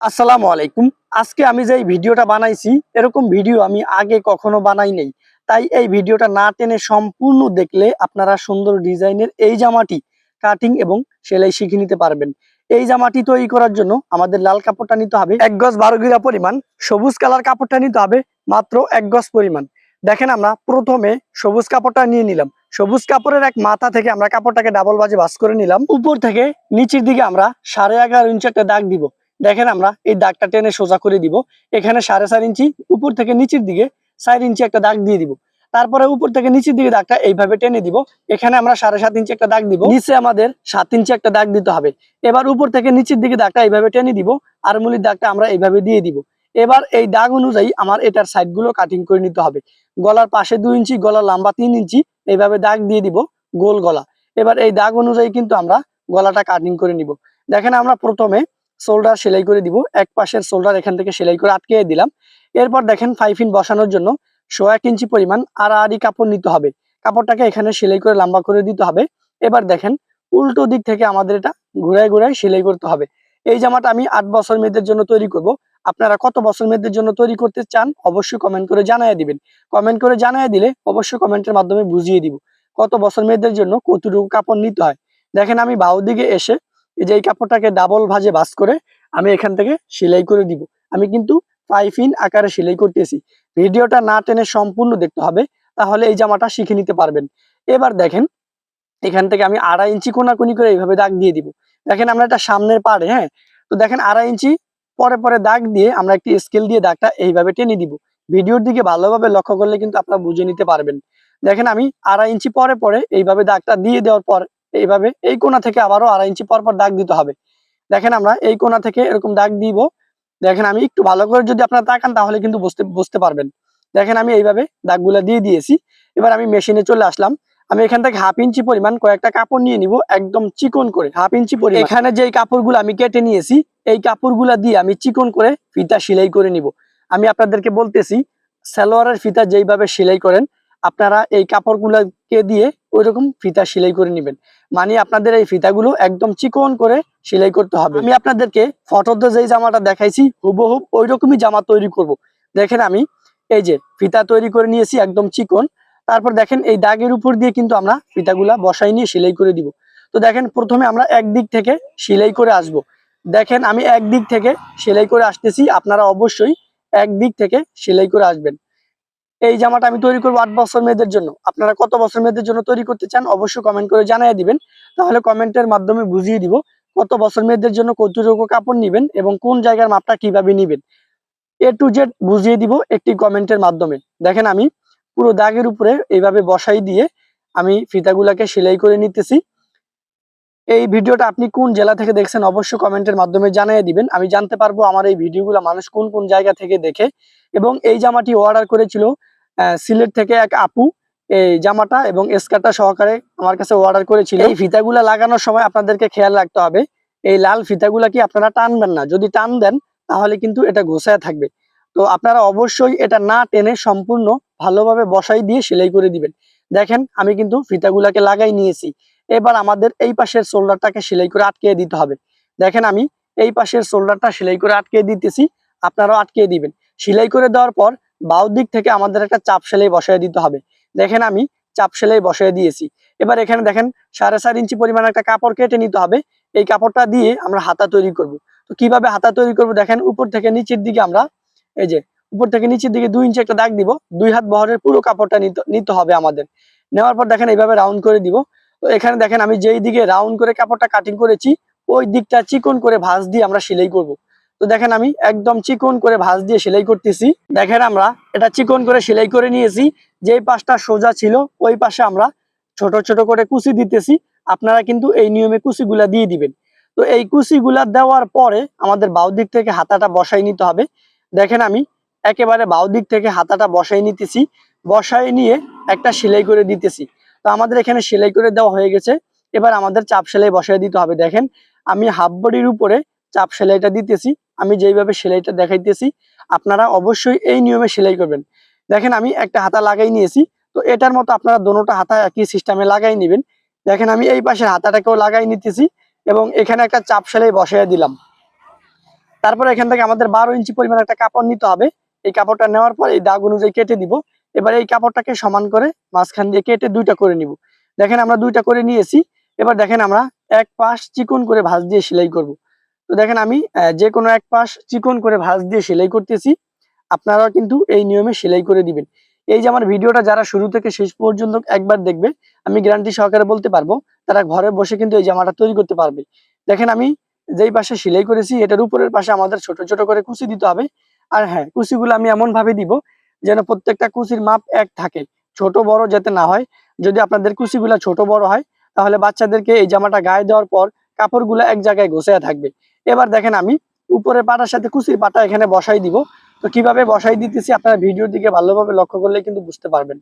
আসসালামু আলাইকুম। আজকে আমি যে ভিডিওটা বানাইছি, এরকম ভিডিও আমি আগে কখনো বানাই নাই। তাই এই ভিডিওটা না টেনে সম্পূর্ণ দেখলে আপনারা সুন্দর ডিজাইনের এই জামাটি কাটিং এবং সেলাই শিখে নিতে পারবেন। এই জামাটি তৈরি করার জন্য আমাদের লাল কাপড়টা নিতে হবে। এক গজ বারো গিরা পরিমাণ, সবুজ কালার কাপড়টা নিতে হবে মাত্র এক গজ পরিমাণ। দেখেন আমরা প্রথমে সবুজ কাপড়টা নিয়ে নিলাম। সবুজ কাপড়ের এক মাথা থেকে আমরা কাপড়টাকে ডাবল বাজে ভাস করে নিলাম। উপর থেকে নিচের দিকে আমরা সাড়ে এগারো ইঞ্চি একটা দাগ দিব। দেখেন আমরা এই দাগটা টেনে সোজা করে দিব। এখানে সাড়ে চার ইঞ্চি, উপর থেকে নিচের দিকে চার ইঞ্চি একটা দাগ দিয়ে দিব। তারপরে উপর থেকে নিচের দিকে দাগটা এইভাবে টেনে দিব। এখানে আমরা সাড়ে সাত ইঞ্চি একটা দাগ দিব। নিচে আমাদের সাত ইঞ্চি একটা দাগ দিতে হবে। এবার উপর থেকে নিচের দিকে দাগটা এইভাবে টেনে দিব। আর মুলির দাগটা আমরা এইভাবে দিয়ে দিব। এবার এই দাগ অনুযায়ী আমার এটার সাইডগুলো কাটিং করে নিতে হবে। গলার পাশে দুই ইঞ্চি, গলার লম্বা তিন ইঞ্চি এইভাবে দাগ দিয়ে দিব গোল গলা। এবার এই দাগ অনুযায়ী কিন্তু আমরা গলাটা কাটিং করে নিব। দেখেন আমরা প্রথমে শোল্ডার সেলাই করে দিব। এক পাশের শোল্ডার এখান থেকে সেলাই করে আটকে দিলাম। এরপর দেখেন ফাইভ ইন বসানোর জন্য শো এক ইঞ্চি পরিমাণ আড়াআড়ি কাপড় নিতে হবে। কাপড়টাকে এখানে সেলাই করে লম্বা করে দিতে হবে। এবার দেখেন উল্টো দিক থেকে আমাদের এটা ঘুরায় ঘুরায় সেলাই করতে হবে। এই জামাটা আমি আট বছর মেয়েদের জন্য তৈরি করব। আপনারা কত বছর মেয়েদের জন্য তৈরি করতে চান অবশ্যই কমেন্ট করে জানিয়ে দিবেন। কমেন্ট করে জানিয়ে দিলে অবশ্যই কমেন্টের মাধ্যমে বুঝিয়ে দিব। কত বছর মেয়েদের জন্য কতটুকু কাপড় নিতে হয়। দেখেন আমি বাউ দিকে এসে এই যে এই কাপড়টাকে ডাবল ভাজে ভাজ করে আমি এখান থেকে সেলাই করে দিব। আমি কিন্তু ফাইভ ইন আকারে সেলাই করতেছি। ভিডিওটা না টেনে সম্পূর্ণ দেখতে হবে, তাহলে এই জামাটা শিখে নিতে পারবেন। এবার দেখেন, এখান থেকে আমি আড়াই ইঞ্চি কোনাকুনি করে এইভাবে দাগ দিয়ে দিব। দেখেন আমরা এটা সামনের পাড়ে হ্যাঁ? তো দেখেন আড়াই ইঞ্চি, পরে পরে দাগ দিয়ে আমরা একটি স্কেল দিয়ে দাগটা এইভাবে টেনে দিব। ভিডিওর দিকে ভালোভাবে লক্ষ্য করলে কিন্তু আপনারা বুঝে নিতে পারবেন। দেখেন আমি আড়াই ইঞ্চি পরে পরে এইভাবে দাগটা দিয়ে দেওয়ার পর এইভাবে এই কোনা থেকে আবারও আড়াই ইঞ্চি পর পর দাগ দিতে হবে। দেখেন আমরা এই কোনা থেকে এরকম দাগ দিব। দেখেন আমি একটু ভালো করে যদি আপনারা তাকান তাহলে কিন্তু বুঝতে বুঝতে পারবেন। দেখেন আমি এইভাবে দাগগুলা দিয়ে দিয়েছি। এবার আমি মেশিনে চলে আসলাম। আমি এখান থেকে হাফ ইঞ্চি পরিমাণ কয়েকটা কাপড় নিয়ে নিব একদম চিকন করে, হাফ ইঞ্চি পরিমাণ। এখানে যে কাপড়গুলো আমি কেটে নিয়েছি, এই কাপড়গুলা দিয়ে আমি চিকন করে ফিতা সেলাই করে নিব। আমি আপনাদেরকে বলতেছি, সালোয়ারের ফিতা যেইভাবে সেলাই করেন, আপনারা এই কাপড়গুলোকে দিয়ে ওইরকম ফিতা সেলাই করে নেবেন। মানে আপনাদের এই ফিতাগুলো একদম চিকন করে সেলাই করতে হবে। আমি আপনাদেরকে ফটোতে যেই জামাটা দেখাইছি হুবহুব ওই রকমই জামা তৈরি করব। দেখেন আমি, এই যে ফিতা তৈরি করে নিয়েছি একদম চিকন। তারপর দেখেন এই দাগের উপর দিয়ে কিন্তু আমরা ফিতাগুলা বসাই নিয়ে সেলাই করে দিব। তো দেখেন প্রথমে আমরা একদিক থেকে সেলাই করে আসব। দেখেন আমি একদিক থেকে সেলাই করে আসতেছি, আপনারা অবশ্যই একদিক থেকে সেলাই করে আসবেন। এই জামাটা আমি তৈরি করব আট বছর মেয়েদের জন্য। আপনারা কত বছর মেয়েদের জন্য তৈরি করতে চান অবশ্যই কমেন্ট করে জানিয়ে দিবেন। তাহলে কমেন্টের মাধ্যমে বুঝিয়ে দিব কত বছর মেয়েদের জন্য কতটুকু কাপড় নিবেন এবং কোন জায়গার মাপটা কীভাবে নিবেন। এ টু জেড বুঝিয়ে দিব একটি কমেন্টের মাধ্যমে। দেখেন আমি পুরো দাগের উপরে এইভাবে বসাই দিয়ে আমি ফিতাগুলাকে সেলাই করে নিতেছি। এই ভিডিওটা আপনি কোন জেলা থেকে দেখছেন অবশ্যই কমেন্টের মাধ্যমে জানিয়ে দিবেন। আমি জানতে পারব আমার এই ভিডিওগুলো মানুষ কোন কোন জায়গা থেকে দেখে। এবং এই জামাটি অর্ডার করেছিল সিলেট থেকে এক আপু, এই জামাটা এবং স্কার্টটা সহকারে আমার কাছে অর্ডার করেছিল। এই ফিতাগুলা লাগানোর সময় আপনাদেরকে খেয়াল রাখতে হবে, এই লাল ফিতাগুলা কি আপনারা টানবেন না? যদি টান দেন, তাহলে কিন্তু এটা ঘোষায় থাকবে। তো আপনারা অবশ্যই এটা না টেনে সম্পূর্ণ ভালোভাবে বসাই দিয়ে সেলাই করে দিবেন। দেখেন, আমি কিন্তু ফিতাগুলাকে লাগাই নিয়েছি। এবার আমাদের এই পাশের শোল্ডারটাকে সেলাই করে আটকে দিতে হবে। দেখেন আমি এই পাশের শোল্ডারটা সেলাই করে আটকে দিতেছি, আপনারাও আটকে দিবেন। সেলাই করে দেওয়ার পর বাউ দিক থেকে আমাদের একটা চাপ সেলাই বসায় দিতে হবে। দেখেন আমি চাপ সেলাই বসায় দিয়েছি। এবার এখানে দেখেন সাড়ে চার ইঞ্চি পরিমাণ একটা কাপড় কেটে নিতে হবে। এই কাপড়টা দিয়ে আমরা হাতা তৈরি করব। তো কীভাবে হাতা তৈরি করব? দেখেন উপর থেকে নিচের দিকে আমরা এই যে উপর থেকে নিচের দিকে দুই ইঞ্চি একটা দাগ দিব। দুই হাত বহরের পুরো কাপড়টা নিতে নিতে হবে আমাদের। নেওয়ার পর দেখেন এইভাবে রাউন্ড করে দিব। তো এখানে দেখেন আমি যেই দিকে রাউন্ড করে কাপড়টা কাটিং করেছি, ওই দিকটা চিকন করে ভাঁজ দিয়ে আমরা সেলাই করব। তো দেখেন আমি একদম চিকন করে ভাঁজ দিয়ে সেলাই করতেছি। দেখেন আমরা এটা চিকন করে সেলাই করে নিয়েছি। যেই পাশটা সোজা ছিল, ওই পাশে আমরা ছোট ছোট করে কুচি দিতেছি। আপনারা কিন্তু এই নিয়মে কুচিগুলা দিয়ে দিবেন। তো এই কুচিগুলা দেওয়ার পরে আমাদের বাউ দিক থেকে হাতাটা বসাই নিতে হবে। দেখেন আমি একেবারে বাউ দিক থেকে হাতাটা বসাই নিতেছি। বসাই নিয়ে একটা সেলাই করে দিতেছি। তো আমাদের এখানে সেলাই করে দেওয়া হয়ে গেছে। এবার আমাদের চাপ সেলাই বসাই দিতে হবে। দেখেন, আমি হাফ বডির উপরে চাপ সেলাইটা দিতেছি, আমি যেইভাবে সেলাইটা দেখাইতেছি, আপনারা অবশ্যই এই নিয়মে সেলাই করবেন। দেখেন, আমি একটা হাতা লাগাই নিয়েছি, তো এটার মতো আপনারা দোনোটা হাতা একই সিস্টেমে লাগাই নেবেন। দেখেন, আমি এই পাশের হাতাটাকেও লাগাই নিতেছি এবং এখানে একটা চাপ সেলাই বসাই দিলাম। তারপর এখান থেকে আমাদের বারো ইঞ্চি পরিমাণ একটা কাপড় নিতে হবে। এই কাপড়টা নেওয়ার পর এই দাগ অনুযায়ী কেটে দিব। এবার এই কাপড়টাকে সমান করে মাঝখান দিয়ে কেটে দুইটা করে নিব। দেখেন আমরা দুইটা করে নিয়েছি, এবার দেখেন আমরা এক পাশ চিকন করে ভাঁজ দিয়ে সেলাই করব। তো দেখেন আমি যে কোনো এক পাশ চিকন করে ভাঁজ দিয়ে সেলাই করতেছি, আপনারাও কিন্তু এই নিয়মে সেলাই করে দিবেন। এই যে আমার ভিডিওটা যারা শুরু থেকে শেষ পর্যন্ত একবার দেখবে, আমি গ্যারান্টি সহকারে বলতে পারব, তারা ঘরে বসে কিন্তু এই জামাটা তৈরি করতে পারবে। দেখেন আমি যেই পাশে সেলাই করেছি, এটার উপরের পাশে আমাদের ছোট ছোট করে কুচি দিতে হবে। আর হ্যাঁ কুচিগুলো আমি এমন ভাবে দিব যেন প্রত্যেকটা কুচির মাপ এক থাকে। ছোট, বড় যাতে না হয়। যদি আপনাদের কুচিগুলা ছোট, বড় হয়, তাহলে বাচ্চাদেরকে এই জামাটা গায়ে দেওয়ার পর কাপড়গুলো এক জায়গায় গোছায় থাকবে। এবার দেখেন আমি উপরের পাটার সাথে কুচির পাটা এখানে বসাই দিব। তো কীভাবে বসাই দিতেছি আপনারা ভিডিওর দিকে ভালোভাবে লক্ষ্য করলে কিন্তু বুঝতে পারবেন।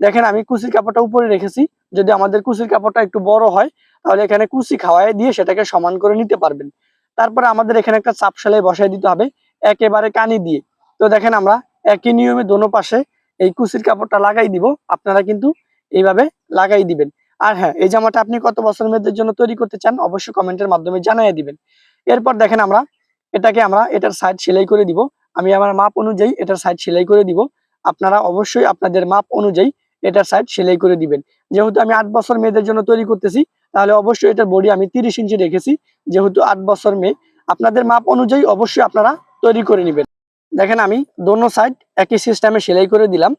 দেখেন আমি কুচির কাপড়টা উপরে রেখেছি। যদি আমাদের কুচির কাপড়টা একটু বড় হয়, তাহলে এখানে কুচি খাওয়াই দিয়ে সেটাকে সমান করে নিতে পারবেন। তারপরে আমাদের এখানে একটা চাপ সেলাই বসাই দিতে হবে, একেবারে কানি দিয়ে। তো দেখেন আমরা একই নিয়মে দোনো পাশে এই কুচির কাপড়টা লাগাই দিব। আপনারা কিন্তু এইভাবে লাগাই দিবেন। আর হ্যাঁ এই জামাটা আপনি কত বছর মেয়েদের জন্য তৈরি করতে চান অবশ্যই কমেন্টের মাধ্যমে জানিয়ে দিবেন। এরপর দেখেন আমরা এটাকে আমরা এটার সাইড সেলাই করে দিব। আমি আমার মাপ অনুযায়ী এটার সাইড সেলাই করে দিব। আপনারা অবশ্যই আপনাদের মাপ অনুযায়ী এটার সাইড সেলাই করে দিবেন। যেহেতু আমি আট বছর মেয়েদের জন্য তৈরি করতেছি, তাহলে অবশ্যই এটার বডি আমি তিরিশ ইঞ্চি রেখেছি। যেহেতু আট বছর মেয়ে, আপনাদের মাপ অনুযায়ী অবশ্যই আপনারা তৈরি করে নেবেন। দেখেন আমি দোনো সাইড একই সিস্টেমে সেলাই করে দিলাম।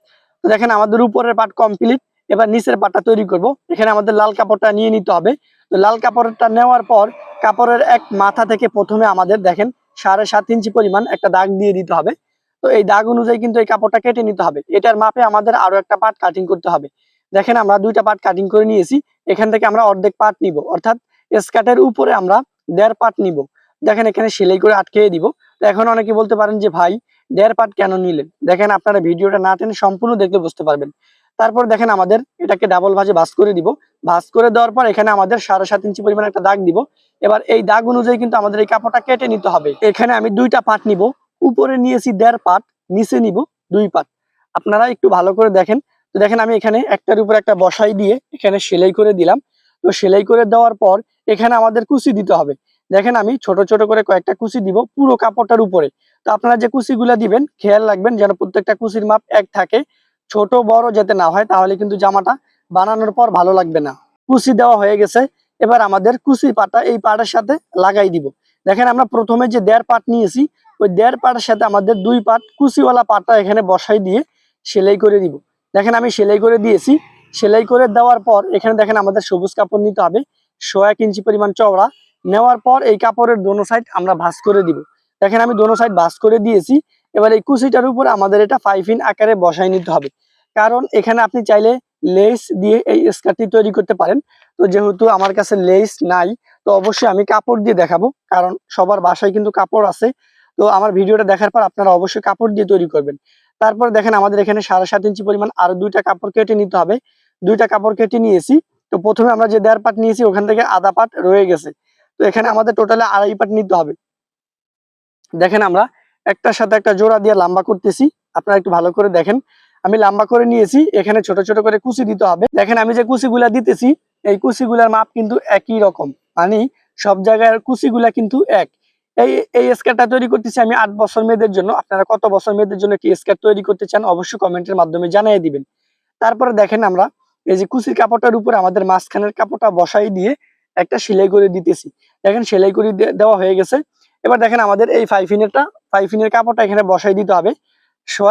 তো দেখেন আমাদের উপরের পার্ট কমপ্লিট এবার নিচের পাটটা তৈরি করব। এখানে আমাদের লাল কাপড়টা নিয়ে নিতে হবে। তো লাল কাপড়টা নেওয়ার পর কাপড়ের এক মাথা থেকে প্রথমে আমাদের দেখেন সাড়ে সাত ইঞ্চি পরিমাণ একটা দাগ দিয়ে দিতে হবে। তো এই দাগ অনুযায়ী কিন্তু এই কাপড়টা কেটে নিতে হবে। এটার মাপে আমাদের আরও একটা পার্ট কাটিং করতে হবে। দেখেন আমরা দুইটা পার্ট কাটিং করে নিয়েছি। এখান থেকে আমরা অর্ধেক পার্ট নিব। অর্থাৎ স্কার্টের উপরে আমরা দেড় পার্ট নিব। দেখেন এখানে সেলাই করে আটকে দিব। এখন অনেকে বলতে পারেন যে, ভাই, দেড় পাট কেন নিলেন? দেখেন আপনারা ভিডিওটা না টেনে সম্পূর্ণ দেখলে বুঝতে পারবেন। তারপর দেখেন আমাদের এটাকে ডাবল ভাজে ভাজ করে দিব। ভাজ করে দেওয়ার পর এখানে আমাদের সাড়ে সাত ইঞ্চি পরিমাণ একটা দাগ দিব। এবার এই দাগ অনুযায়ী কিন্তু আমাদের এই কাপড়টা কেটে নিতে হবে। এখানে আমি দুইটা পাট নিব। উপরে নিয়েছি দেড় পাট, নিচে নিব দুই পাট। আপনারা একটু ভালো করে দেখেন। তো দেখেন আমি এখানে একটার উপর একটা বসাই দিয়ে এখানে সেলাই করে দিলাম। তো সেলাই করে দেওয়ার পর এখানে আমাদের কুচি দিতে হবে। দেখেন আমি ছোট ছোট করে কয়েকটা কুচি দিব পুরো কাপড়টার উপরে। তো আপনারা যে কুচিগুলা দিবেন, খেয়াল রাখবেন যেন প্রত্যেকটা কুচির মাপ এক থাকে। ছোট, বড় যাতে না হয়, তাহলে কিন্তু জামাটা বানানোর পর ভালো লাগবে না। কুচি দেওয়া হয়ে গেছে, এবার আমাদের কুচি পাটা, এই পাটের সাথে লাগাই দিব। দেখেন আমরা প্রথমে যে দেড় পাট নিয়েছি, ওই দেড় পাটের সাথে আমাদের দুই পাট কুচিওয়ালা পাটটা এখানে বসাই দিয়ে সেলাই করে দিব। দেখেন আমি সেলাই করে দিয়েছি। সেলাই করে দেওয়ার পর এখানে দেখেন আমাদের সবুজ কাপড় নিতে হবে। এক ইঞ্চি পরিমাণ চওড়া। নেওয়ার পর এই কাপড়ের দোনো সাইড আমরা ভাঁজ করে দিব। দেখেন আমি দোনো সাইড ভাঁজ করে দিয়েছি। এবার এই কুচিটার উপরে আমাদের এটা ফাইভ ইন আকারে বসাই নিতে হবে। কারণ এখানে আপনি চাইলে লেস দিয়ে এই স্কার্টটি তৈরি করতে পারেন। তো যেহেতু আমার কাছে লেস নাই, তো অবশ্যই আমি কাপড় দিয়ে দেখাবো। কারণ সবার বাসায় কিন্তু কাপড় আছে। তো আমার ভিডিওটা দেখার পর আপনারা অবশ্যই কাপড় দিয়ে তৈরি করবেন। তারপর দেখেন আমাদের এখানে সাড়ে সাত ইঞ্চি পরিমাণ আরও দুইটা কাপড় কেটে নিতে হবে। দুইটা কাপড় কেটে নিয়েছি। তো প্রথমে আমরা যে দেড় পাট নিয়েছি, ওখান থেকে আধা পাট রয়ে গেছে। তো এখানে আমাদের টোটালে আড়াই পাট নিতে হবে। দেখেন আমরা একটার সাথে একটা জোড়া দিয়ে লম্বা করতেছি। আপনারা একটু ভালো করে দেখেন। আমি লম্বা করে নিয়েছি, এখানে ছোট ছোট করে কুচি দিতে হবে। দেখেন আমি যে কুচিগুলা দিতেছি, এই কুচিগুলার মাপ কিন্তু একই রকম। মানে সব জায়গার কুচিগুলা কিন্তু এক। এই এই স্কার্টটা তৈরি করতেছি আমি আট বছর মেয়েদের জন্য। আপনারা কত বছর মেয়েদের জন্য কি স্কার্ট তৈরি করতে চান অবশ্যই কমেন্টের মাধ্যমে জানিয়ে দিবেন। তারপরে দেখেন আমরা এই যে কুচির কাপড়টার উপরে আমাদের মাঝখানের কাপড়টা বসাই দিয়ে একটা সেলাই করে দিতেছি। দেখেন সেলাই করে দেওয়া হয়ে গেছে। এবার দেখেন আমাদের এই ফাইফিনের কাপড়টা এখানে বসাই দিতে হবে।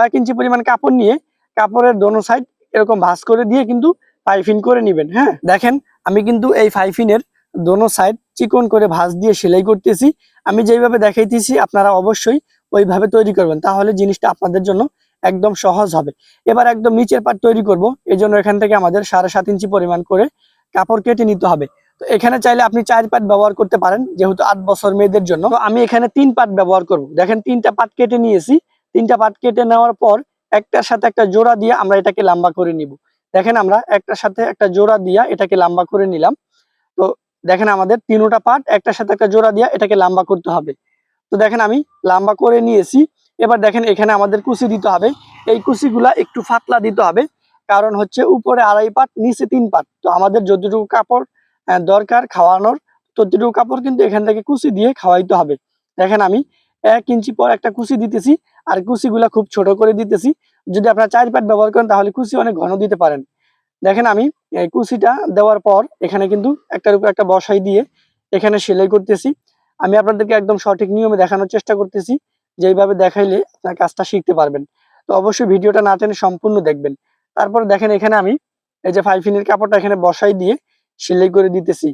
এক ইঞ্চি পরিমাণ কাপড় নিয়ে কাপড়ের দোনো সাইড এরকম ভাঁজ করে দিয়ে কিন্তু ফাইফিন করে নিবেন হ্যাঁ? দেখেন, আমি কিন্তু এই ফাইফিনের দোনো সাইড চিকন করে ভাঁজ দিয়ে সেলাই করতেছি। আমি যেইভাবে দেখাইতেছি, আপনারা অবশ্যই ওইভাবে তৈরি করবেন। তাহলে জিনিসটা আপনাদের জন্য একদম সহজ হবে। এবার একদম নিচের পাট তৈরি করব। এই জন্য এখান থেকে আমাদের সাড়ে সাত ইঞ্চি পরিমাণ করে কাপড় কেটে নিতে হবে। তো এখানে চাইলে আপনি চার পাট ব্যবহার করতে পারেন, যেহেতু আট বছর মেয়েদের জন্য। আমি এখানে তিন পাট ব্যবহার করব। দেখেন, তিনটা পাট কেটে নিয়েছি। তিনটা পাট কেটে নেওয়ার পর একটার সাথে একটা জোড়া দিয়ে আমরা এটাকে লম্বা করে নিব। দেখেন, আমরা একটার সাথে একটা জোড়া দিয়া এটাকে লম্বা করে নিলাম। তো দেখেন, আমাদের তিনোটা পাট, একটার সাথে একটা জোড়া দিয়া এটাকে লম্বা করতে হবে। তো দেখেন, আমি লম্বা করে নিয়েছি। এবার দেখেন, এখানে আমাদের কুচি দিতে হবে। এই কুচিগুলা একটু ফাতলা দিতে হবে। কারণ হচ্ছে উপরে আড়াই পাট, নিচে তিন পাট। তো আমাদের যতটুকু কাপড় দরকার খাওয়ানোর। ততটুকু কাপড় কিন্তু এখান থেকে কুচি দিয়ে খাওয়াইতে হবে। দেখেন আমি এক ইঞ্চি পর একটা কুচি দিতেছি, আর কুচিগুলা খুব ছোট করে দিতেছি। যদি আপনারা চার প্যাট ব্যবহার করেন, তাহলে কুচি অনেক ঘন দিতে পারেন। দেখেন আমি কুচিটা দেওয়ার পর এখানে কিন্তু একটার উপর একটা বসাই দিয়ে এখানে সেলাই করতেছি। আমি আপনাদেরকে একদম সঠিক নিয়মে দেখানোর চেষ্টা করতেছি যেইভাবে দেখাইলে আপনার কাজটা শিখতে পারবেন। তো অবশ্যই ভিডিওটা না টেনে সম্পূর্ণ দেখবেন। তারপর দেখেন এখানে আমি এই যে ফাইভ ইনের কাপড়টা এখানে বসাই দিয়ে সেলাই করে দিতেছি।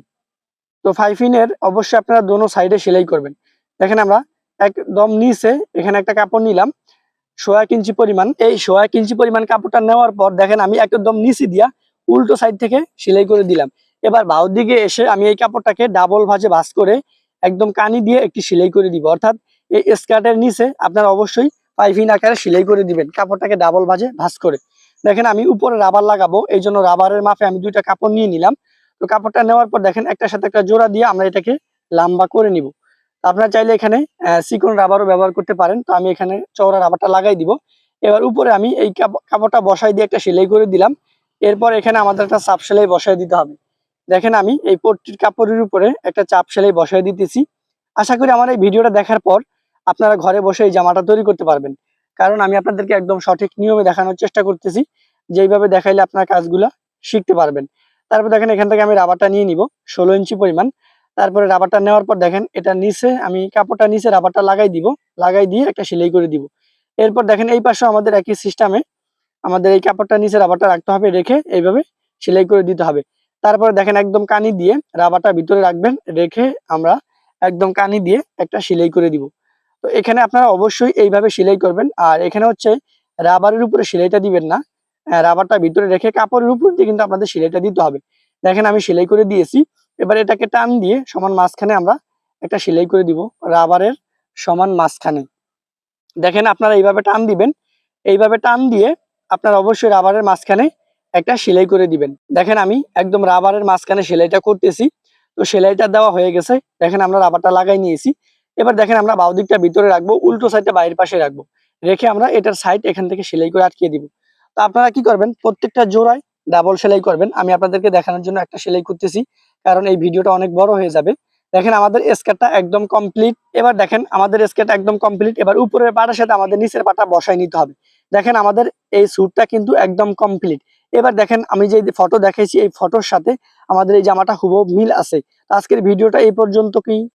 তো ফাইভ ইনের অবশ্যই আপনারা দোনো সাইডে সেলাই করবেন। দেখেন আমরা একদম নিচে এখানে একটা কাপড় নিলাম। সোয়া ইঞ্চি পরিমাণ। এই সোয়া ইঞ্চি পরিমাণ কাপড়টা নেওয়ার পর দেখেন আমি একদম নিচে দিয়া উল্টো সাইড থেকে সেলাই করে দিলাম। এবার বাউর দিকে এসে আমি এই কাপড়টাকে ডাবল ভাজে ভাঁজ করে একদম কানি দিয়ে একটি সেলাই করে দিব। অর্থাৎ এই স্কার্টের নিচে আপনারা অবশ্যই পাইপিন আকারে সেলাই করে দিবেন, কাপড়টাকে ডাবল ভাজে ভাঁজ করে। দেখেন আমি উপরে রাবার লাগাবো এই জন্য রাবারের মাপে আমি দুইটা কাপড় নিয়ে নিলাম। তো কাপড়টা নেওয়ার পর দেখেন একটার সাথে একটা জোড়া দিয়ে আমরা এটাকে লম্বা করে নিব। আপনারা চাইলে এখানে চিকন রাবারও ব্যবহার করতে পারেন। তো আমি এখানে চওড়া রাবারটা লাগাই দিব। এবার উপরে আমি এই কাপড়টা বসাই দিয়ে একটা সেলাই করে দিলাম। এরপর এখানে আমাদের একটা চাপ সেলাই বসাই দিতে হবে। দেখেন আমি এই পট্টির কাপড়ের উপরে একটা চাপ সেলাই বসাই দিতেছি। আশা করি আমার এই ভিডিওটা দেখার পর আপনারা ঘরে বসে এই জামাটা তৈরি করতে পারবেন। কারণ আমি আপনাদেরকে একদম সঠিক নিয়মে দেখানোর চেষ্টা করতেছি। যেইভাবে দেখাইলে আপনার কাজগুলা শিখতে পারবেন। তারপর দেখেন এখান থেকে আমি রাবারটা নিয়ে নিব, ষোলো ইঞ্চি পরিমাণ। তারপরে রাবারটা নেওয়ার পর দেখেন এটা নিচে আমি কাপড়টা নিচে রাবারটা লাগাই দিব, লাগাই দিয়ে একটা সেলাই করে দিব। এরপর দেখেন এই পাশে আমাদের একই সিস্টেমে আমাদের এই কাপড়টা নিচে রাবারটা রাখতে হবে, রেখে এইভাবে সেলাই করে দিতে হবে। তারপরে দেখেন একদম কানি দিয়ে রাবারটা ভিতরে রাখবেন, রেখে আমরা একদম কানি দিয়ে একটা সেলাই করে দিব। তো এখানে আপনারা অবশ্যই এইভাবে সেলাই করবেন। আর এখানে হচ্ছে রাবারের উপরে সেলাইটা দিবেন না রাবারটা ভিতরে রেখে কাপড়ের উপর দিয়ে কিন্তু আপনাদের সেলাইটা দিতে হবে। দেখেন আমি সেলাই করে দিয়েছি। এবার এটাকে টান দিয়ে সমান মাঝখানে আমরা একটা সেলাই করে দিব রাবারের সমান মাঝখানে। দেখেন আপনারা এইভাবে টান দিবেন। এইভাবে টান দিয়ে আপনারা অবশ্যই রাবারের মাঝখানে একটা সেলাই করে দিবেন। দেখেন আমি একদম রাবারের মাঝখানে সেলাইটা করতেছি। তো সেলাইটা দেওয়া হয়ে গেছে। দেখেন আমরা রাবারটা লাগাই নিয়েছি। এবার দেখেন আমরা বাউদিকটা ভিতরে রাখব, উল্টো সাইডটা বাইরের পাশে রাখব। রেখে আমরা এটার সাইড এখান থেকে সেলাই করে আটকিয়ে দিব। তো আপনারা কি করবেন? প্রত্যেকটা জোড়ায় ডাবল সেলাই করবেন। আমি আপনাদেরকে দেখানোর জন্য একটা সেলাই করতেছি, কারণ এই ভিডিওটা অনেক বড় হয়ে যাবে। দেখেন, আমাদের স্কেটটা একদম কমপ্লিট এবার দেখেন, আমাদের স্কেট একদম কমপ্লিট এবার উপরের পাটার সাথে আমাদের নিচের পাটা বসাই নিতে হবে। দেখেন, আমাদের এই স্যুটটা কিন্তু একদম কমপ্লিট এবার দেখেন, আমি যে ফটো দেখাইছি, এই ফটোর সাথে আমাদের এই জামাটা হুবহু মিল আছে। আজকের ভিডিওটা এই পর্যন্ত কি?